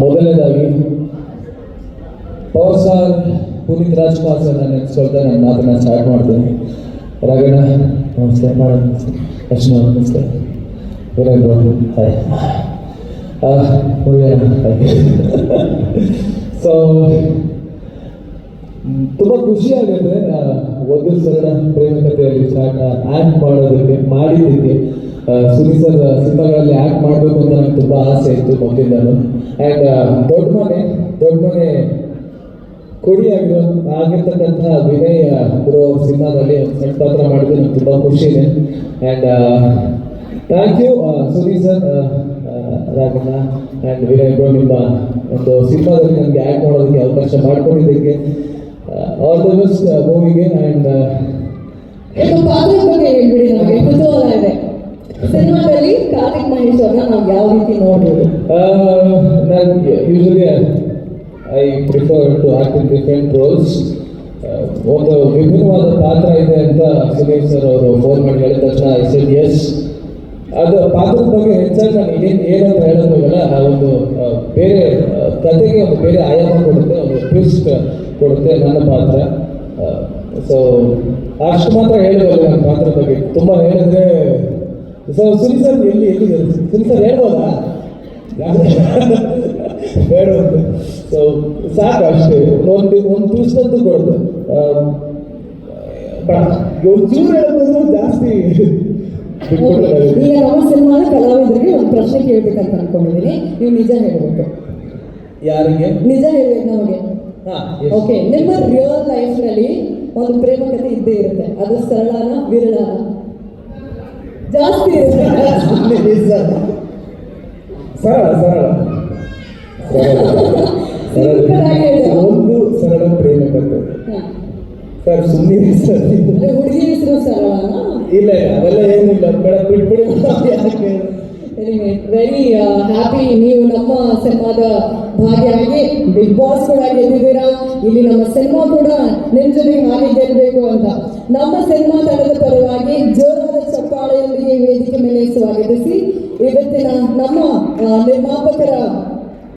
ಮೊದಲನೇದಾಗಿ, power sir Puneeth Rajkumar sir ನಾನು ನೆನೆಸ್ಕೊಳ್ತಾ ನನ್ನ ಮಾತನ್ನ ಸ್ಟಾರ್ಟ್ ಮಾಡ್ತೇನೆ. ರಾಗಣ್ಣ ನಮಸ್ತೆ. ಮೇಡಮ್ ಅರ್ಶನ ನಮಸ್ತೆ. ಬ್ರೋ ಹಾಯ್ ಸೊ ತುಂಬ ಖುಷಿ ಆಗುತ್ತೆ ಸರಳ ಪ್ರೇಮ ಕಥೆಯಲ್ಲಿ ಸ್ಟಾರ್ಟ್ ಆ್ಯಕ್ಟ್ ಮಾಡೋದಕ್ಕೆ, ಮಾಡಿದ್ದಕ್ಕೆ. ಸುನಿ ಸರ್ ಸಿನಿಮಾಗಳಲ್ಲಿ ಆ್ಯಕ್ಟ್ ಮಾಡಬೇಕು ಅಂತ ತುಂಬ ಆಸೆ ಇತ್ತು ಮೊದಲಿಂದನು. ಆ್ಯಂಡ್ ದೊಡ್ಡ ಮನೆ ದೊಡ್ಡ ಮನೆ ಕೊಡಿ ಆಗಿರೋ, ಆಗಿರ್ತಕ್ಕಂಥ ವಿನಯ್ ಬ್ರೋ ಸಿನಿಮಾದಲ್ಲಿ ಸಣ್ಣ ಪಾತ್ರ ಮಾಡಿದ್ದು ನಂಗೆ ತುಂಬ ಖುಷಿ ಇದೆ. And thank you Suni sir Raghanna and Vinay bro ನಿಮ್ಮ ಒಂದು ಸಿನಿಮಾದಲ್ಲಿ ನನಗೆ ಆ್ಯಕ್ಟ್ ಮಾಡೋದಕ್ಕೆ ಅವಕಾಶ ಮಾಡ್ಕೊಂಡಿದ್ದಕ್ಕೆ ಆಲ್ ದ ಬೆಸ್ಟ್ ಮೂವಿಗೆ ಆ್ಯಂಡ್ ಪಾತ್ರದ ಬಗ್ಗೆ ಹೇಳ್ಬಿಡಿ ನಮಗೆ, ಕುತೂಹಲ ಇದೆ. ಸಿನಿಮಾದಲ್ಲಿ ಕಾರ್ತಿಕ್ ಮಹೇಶ್ ಅವ್ರನ್ನ ನಾವು ಯಾವ ರೀತಿ ನೋಡ್ಬೋದು? ನಾನು usually I prefer to act in different roles ಒಂದು ವಿಭಿನ್ನವಾದ ಪಾತ್ರ ಇದೆ ಅಂತ ಸುನೀಲ್ ಸರ್ ಅವರು ಫೋನ್ ಮಾಡಿ ಹೇಳಿದ ತಕ್ಷಣ ಐ ಸೆಡ್ ಎಸ್ ಅದು ಪಾತ್ರದ ಬಗ್ಗೆ ಹೆಚ್ಚಾಗಿ ನಾನು ಏನು ಏನಂತ ಅಂತ ಹೇಳೋಕ್ಕಾಗಲ್ಲ. ಆ ಒಂದು ಬೇರೆ ಕಥೆಗೆ ಒಂದು ಬೇರೆ ಆಯಾಮ ಕೊಡುತ್ತೆ, ಒಂದು ಟ್ವಿಸ್ಟ್ ಕೊಡುತ್ತೆ ನನ್ನ ಪಾತ್ರ. ಸೊ ಅಷ್ಟು ಮಾತ್ರ ಹೇಳಬಲ್ಲ ನನ್ನ ಪಾತ್ರದ ಬಗ್ಗೆ. ತುಂಬ ಹೇಳಿದ್ರೆ ಸೊ ಸುನಿ ಸರ್ ಎಲ್ಲಿ ಎಲ್ಲಿ ಸುನಿ ಸರ್ ಹೇಳ್ಬೋದಾ? ಬೇಡ ಅಂತ ಸೊ ಸಾಕು ಅಷ್ಟೇ. ಒಂದು ಒಂದು ಟ್ವಿಸ್ಟ್ ಅಂತೂ ಕೊಡ್ತು ಚೂರು ಹೇಳೋದು ಜಾಸ್ತಿ. ಈಗ ನಮ್ಮ ಸಿನಿಮಾದ ಕಲಾವಿದರಿಗೆ ಒಂದು ಪ್ರಶ್ನೆ ಕೇಳ್ಬೇಕಂತ ಅನ್ಕೊಂಡಿದ್ದೀನಿ. ನೀವು ನಿಜ ಹೇಳ್ಬೇಕು. ಯಾರಿಗೆ? ನಿಜ ಹೇಳ್ಬೇಕು ನಮಗೆ. ಹಾ ಓಕೆ ನಿಮ್ಮ ರಿಯಲ್ ಲೈಫ್ನಲ್ಲಿ ಒಂದು ಪ್ರೇಮ ಕಥೆ ಇದ್ದೇ ಇರುತ್ತೆ. ಅದು ಸರಳನ ವಿರಳನ? ಜಾಸ್ತಿ ಸರಳ ಸರಳ. ಒಂದು ಸರಳ ಪ್ರೇಮ ಕಥೆ. ಸರ್ ಸುಮ್ಮನೆ ಸರ್ ಹುಡುಗಿ ಹೆಸರು ಸರಳ ಇಲ್ಲ ಇಲ್ಲ ಅವೆಲ್ಲ ಏನಿಲ್ಲ. ಬೇಡ ಬಿಟ್ಬಿಡಿ ಯಾಕೆ? ವೆರಿ ಹ್ಯಾಪಿ ನೀವು ನಮ್ಮ ಸಿನಿಮಾದ ಭಾಗಿಯಾಗಿ ಬಿಗ್ ಬಾಸ್ ಕೂಡ ಗೆದ್ದಿದ್ದೀರಾ? ಇಲ್ಲಿ ನಮ್ಮ ಸಿನಿಮಾ ಕೂಡ ನಿಮ್ಮ ಜೊತೆ ಹಾಗೆ ಗೆಲ್ಲಬೇಕು ಅಂತ. ನಮ್ಮ ಸಿನಿಮಾ ತಂಡದ ಪರವಾಗಿ ಜೋರಾದ ಚಪ್ಪಾಳೆಯೊಂದಿಗೆ ವೇದಿಕೆ ಮೇಲೆ ಸ್ವಾಗತಿಸಿ ಇವತ್ತಿನ ನಮ್ಮ ನಿರ್ಮಾಪಕರ